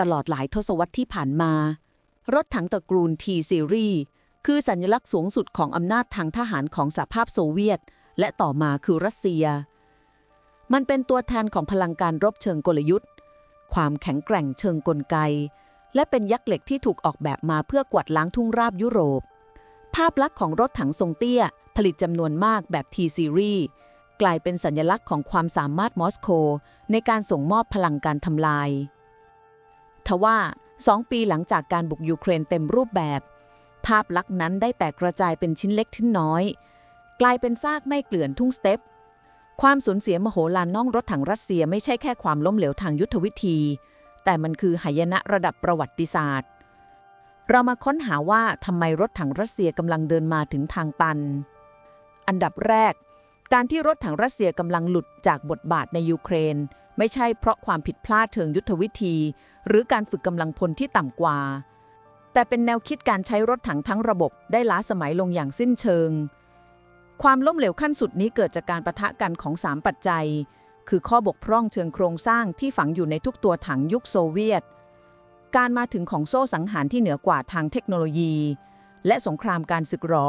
ตลอดหลายทศวรรษที่ผ่านมา รถถังตระกูล T ซีรีส์คือสัญลักษณ์สูงสุดของอำนาจทางทหารของสหภาพโซเวียต และต่อมาคือรัสเซีย มันเป็นตัวแทนของพลังการรบเชิงกลยุทธ์ ความแข็งแกร่งเชิงกลไก และเป็นยักษ์เหล็กที่ถูกออกแบบมาเพื่อกวาดล้างทุ่งราบยุโรป ภาพลักษณ์ของรถถังทรงเตี้ย ผลิตจำนวนมากแบบ T ซีรีส์กลายเป็นสัญลักษณ์ของความสามารถมอสโกในการส่งมอบพลังการทำลาย ทว่าสองปีหลังจากการบุกยูเครนเต็มรูปแบบ ภาพลักษณ์นั้นได้แตกกระจายเป็นชิ้นเล็กชิ้นน้อย กลายเป็นซากไม่เกลื่อนทุ่งสเต็ปความสูญเสียมโหฬารน่องรถถังรัสเซียไม่ใช่แค่ความล้มเหลวทางยุทธวิธี แต่มันคือหายนะระดับประวัติศาสตร์ เรามาค้นหาว่าทำไมรถถังรัสเซียกำลังเดินมาถึงทางตัน อันดับแรก การที่รถถังรัสเซียกำลังหลุดจากบทบาทในยูเครน ไม่ใช่เพราะความผิดพลาดเชิงยุทธวิธี หรือการฝึกกำลังพลที่ต่ำกว่า แต่เป็นแนวคิดการใช้รถถังทั้งระบบได้ล้าสมัยลงอย่างสิ้นเชิง ความล้มเหลวขั้นสุดนี้เกิดจากการประทะกันของ 3 ปัจจัย คือข้อบกพร่องเชิงโครงสร้างที่ฝังอยู่ในทุกตัวถังยุคโซเวียต การมาถึงของโซ่สังหารที่เหนือกว่าทางเทคโนโลยี และสงครามการศึกหรอ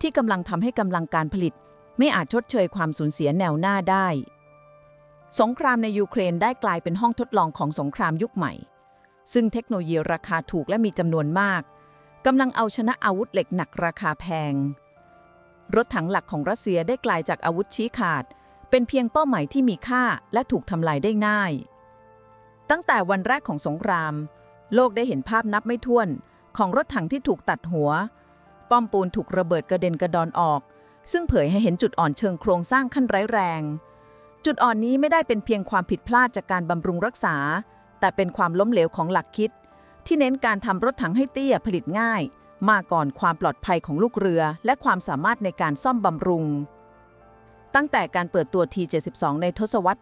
ที่กำลังทำให้กำลังการผลิต ไม่อาจชดเชยความสูญเสียแนวหน้าได้ สงครามในยูเครนได้กลายเป็นห้องทดลองของสงครามยุคใหม่ ซึ่งเทคโนโลยีราคาถูกและมีจำนวนมากกำลังเอาชนะอาวุธเหล็กหนักราคาแพง รถถังหลักของรัสเซียได้กลายจากอาวุธชี้ขาด เป็นเพียงเป้าหมายที่มีค่าและถูกทำลายได้ง่าย ตั้งแต่วันแรกของสงคราม โลกได้เห็นภาพนับไม่ถ้วน ของรถถังที่ถูกตัดหัว ป้อมปูนถูกระเบิดกระเด็นกระดอนออก ซึ่งเผยให้เห็นจุดอ่อนเชิงโครงสร้างขั้นร้ายแรง จุดอ่อนนี้ไม่ได้เป็นเพียงความผิดพลาดจากการบำรุงรักษา แต่เป็นความล้มเหลวของหลักคิด ที่เน้นการทำรถถังให้เตี้ยผลิตง่าย มาก่อนความปลอดภัยของลูกเรือ และความสามารถในการซ่อมบำรุง ตั้งแต่การเปิดตัว T-72 ในทศวรรษ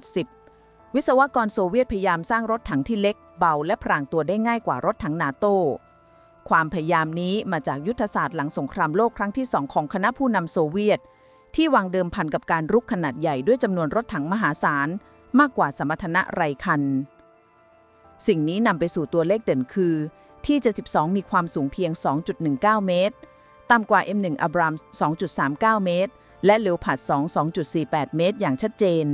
1970 วิศวกรโซเวียตพยายามสร้างรถถังที่เล็ก เบา และพรางตัวได้ง่ายกว่ารถถังนาโต้ความพยายามนี้มาจากยุทธศาสตร์หลังสงครามโลกครั้งที่สองของคณะผู้นำโซเวียต ที่วางเดิมพันกับการรุกขนาดใหญ่ด้วยจำนวนรถถังมหาศาล มากกว่าสมรรถนะไรคัน สิ่งนี้นำไปสู่ตัวเลขเด่นคือ ที่ 72 มีความสูงเพียง 2.19 เมตร ต่ำกว่า M1 Abrams 2.39 เมตร และเล o พ a r d 2 2.48 เมตร อย่างชัดเจน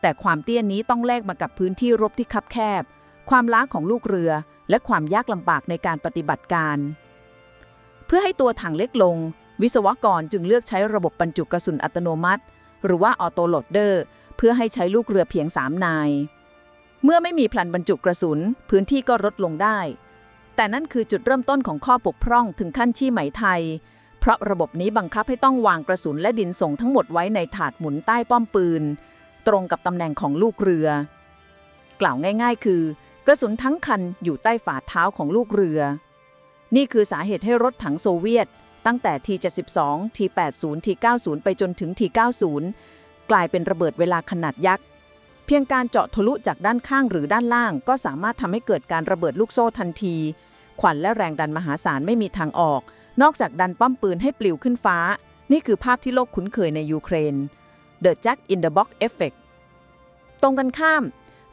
แต่ความเตี้ยนี้ต้องแลกมากับพื้นที่รบที่คับแคบ ความล้าของลูกเรือ และความยากลำบากในการปฏิบัติการ เพื่อให้ตัวถังเล็กลง วิศวกรจึงเลือกใช้ระบบบรรจุกระสุนอัตโนมัติ หรือว่าออโตโหลดเดอร์ เพื่อให้ใช้ลูกเรือเพียง 3 นาย เมื่อไม่มีพลันบรรจุกระสุน พื้นที่ก็ลดลงได้ แต่นั่นคือจุดเริ่มต้นของข้อบกพร่องถึงขั้นชี้ไหมไทย เพราะระบบนี้บังคับให้ต้องวางกระสุนและดินส่งทั้งหมดไว้ในถาดหมุนใต้ป้อมปืน ตรงกับตำแหน่งของลูกเรือ กล่าวง่าย ๆ คือกระสุนทั้งคันอยู่ใต้ฝ่าเท้าของลูกเรือ นี่คือสาเหตุให้รถถังโซเวียต ตั้งแต่ T72 T80 T90 ไปจนถึง T90 กลายเป็นระเบิดเวลาขนาดยักษ์ เพียงการเจาะทะลุจากด้านข้างหรือด้านล่าง ก็สามารถทำให้เกิดการระเบิดลูกโซ่ทันที ขวัญและแรงดันมหาศาลไม่มีทางออก นอกจากดันป้อมปืนให้ปลิวขึ้นฟ้า นี่คือภาพที่โลกคุ้นเคยในยูเครน The Jack in the Box Effect ตรงกันข้าม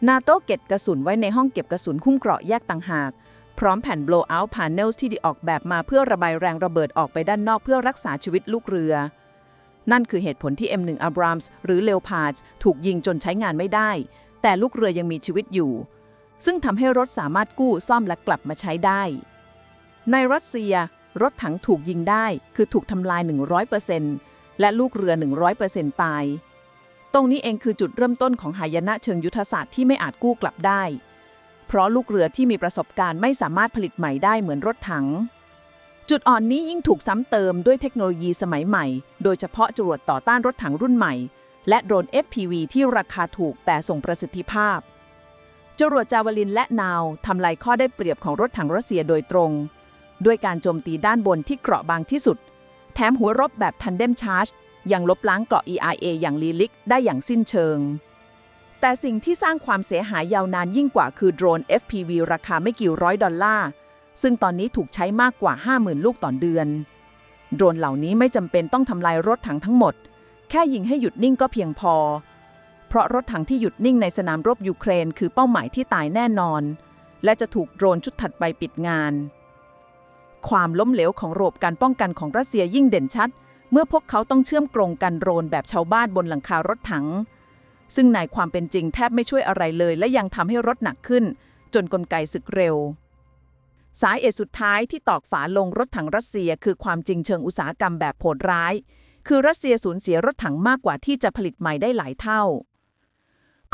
นาโตเก็บกระสุนไว้ในห้องเก็บกระสุนคุ้มเกราะแยกต่างหาก พร้อมแผ่น blowout panels ที่ไดีออกแบบมาเพื่อระบายแรงระเบิดออกไปด้านนอกเพื่อรักษาชีวิตลูกเรือ นั่นคือเหตุผลที่ M1 Abrams หรือ Leopard ถูกยิงจนใช้งานไม่ได้ แต่ลูกเรือยังมีชีวิตอยู่ ซึ่งทำให้รถสามารถกู้ซ่อมและกลับมาใช้ได้ ในรัสเซีย รถถังถูกยิงได้ คือถูกทำลาย 100%และลูกเรือ 100%ตาย ตรงนี้เองคือจุดเริ่มต้นของหายนะเชิงยุทธศาสตร์ที่ไม่อาจกู้กลับได้ เพราะลูกเรือที่มีประสบการณ์ไม่สามารถผลิตใหม่ได้เหมือนรถถัง จุดอ่อนนี้ยิ่งถูกซ้ำเติมด้วยเทคโนโลยีสมัยใหม่ โดยเฉพาะจรวดต่อต้านรถถังรุ่นใหม่ และโดรน FPV ที่ราคาถูกแต่ส่งประสิทธิภาพ จรวดจาวลินและนาวทำลายข้อได้เปรียบของรถถังรัสเซียโดยตรง ด้วยการโจมตีด้านบนที่เกราะบางที่สุด แถมหัวรบแบบทันเดมชาร์จยังลบล้างเกราะ EIA อย่างลีลิกได้อย่างสิ้นเชิง แต่สิ่งที่สร้างความเสียหายยาวนานยิ่งกว่าคือโดรน FPV ราคาไม่กี่ร้อยดอลลาร์ ซึ่งตอนนี้ถูกใช้มากกว่า 50,000 ลูกต่อเดือน โดรนเหล่านี้ไม่จำเป็นต้องทำลายรถถังทั้งหมด แค่ยิงให้หยุดนิ่งก็เพียงพอ เพราะรถถังที่หยุดนิ่งในสนามรบยูเครน คือเป้าหมายที่ตายแน่นอน และจะถูกโดรนชุดถัดไปปิดงาน ความล้มเหลวของระบบการป้องกันของรัสเซียยิ่งเด่นชัด เมื่อพวกเขาต้องเชื่อมกรงกันโดรนแบบชาวบ้านบนหลังคารถถัง ซึ่งในความเป็นจริงแทบไม่ช่วยอะไรเลย และยังทำให้รถหนักขึ้น จนกลไกศึกเร็ว สาเหตุสุดท้ายที่ตอกฝาลงรถถังรัสเซีย คือความจริงเชิงอุตสาหกรรมแบบโหดร้าย คือรัสเซียสูญเสียรถถังมากกว่าที่จะผลิตใหม่ได้หลายเท่า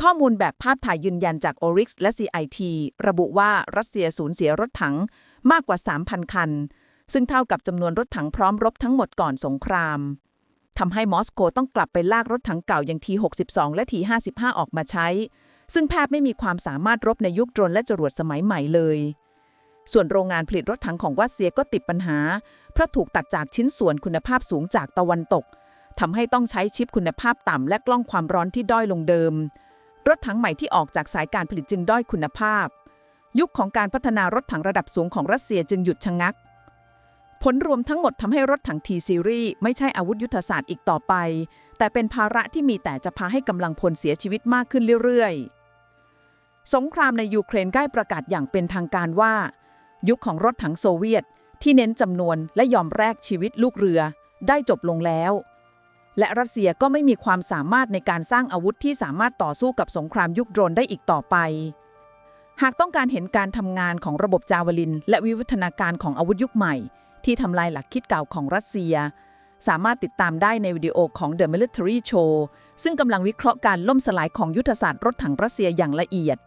ข้อมูลแบบภาพถ่ายยืนยันจาก Oryx และ CIT ระบุว่ารัสเซียสูญเสียรถถังมากกว่า 3,000 คัน ซึ่งเท่ากับจำนวนรถถังพร้อมรบทั้งหมดก่อนสงคราม ทำให้มอสโกต้องกลับไปลากรถถังเก่าอย่างที 62 และที 55 ออกมาใช้ ซึ่งแพทย์ไม่มีความสามารถรบในยุคโดรนและจรวดสมัยใหม่เลย ส่วนโรงงานผลิตรถถังของรัสเซียก็ติดปัญหา เพราะถูกตัดจากชิ้นส่วนคุณภาพสูงจากตะวันตกทำให้ต้องใช้ชิปคุณภาพต่ำและกล้องความร้อนที่ด้อยลงเดิม รถถังใหม่ที่ออกจากสายการผลิตจึงด้อยคุณภาพ ยุคของการพัฒนารถถังระดับสูงของรัสเซียจึงหยุดชะงัก ผลรวมทั้งหมดทำให้รถถังทีซีรีส์ไม่ใช่อาวุธยุทธศาสตร์อีกต่อไป แต่เป็นภาระที่มีแต่จะพาให้กำลังพลเสียชีวิตมากขึ้นเรื่อยๆ สงครามในยูเครนใกล้ประกาศอย่างเป็นทางการว่า ยุคของรถถังโซเวียต ที่เน้นจำนวนและยอมแลกชีวิตลูกเรือ ได้จบลงแล้ว และรัสเซียก็ไม่มีความสามารถในการสร้างอาวุธที่สามารถต่อสู้กับสงครามยุคโดรนได้อีกต่อไปหากต้องการเห็นการทำงานของระบบจาวลิน และวิวัฒนาการของอาวุธยุคใหม่ ที่ทำลายหลักคิดเก่าของรัสเซีย สามารถติดตามได้ในวิดีโอของ The Military Show ซึ่งกำลังวิเคราะห์การล่มสลายของยุทธศาสตร์รถถังรัสเซียอย่างละเอียด